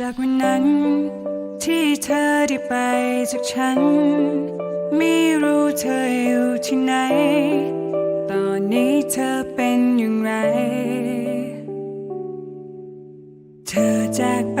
จากวันนั้น ที่เธอได้ไปจากฉัน ไม่รู้เธออยู่ที่ไหน ตอนนี้เธอเป็นอย่างไร เธอจากไป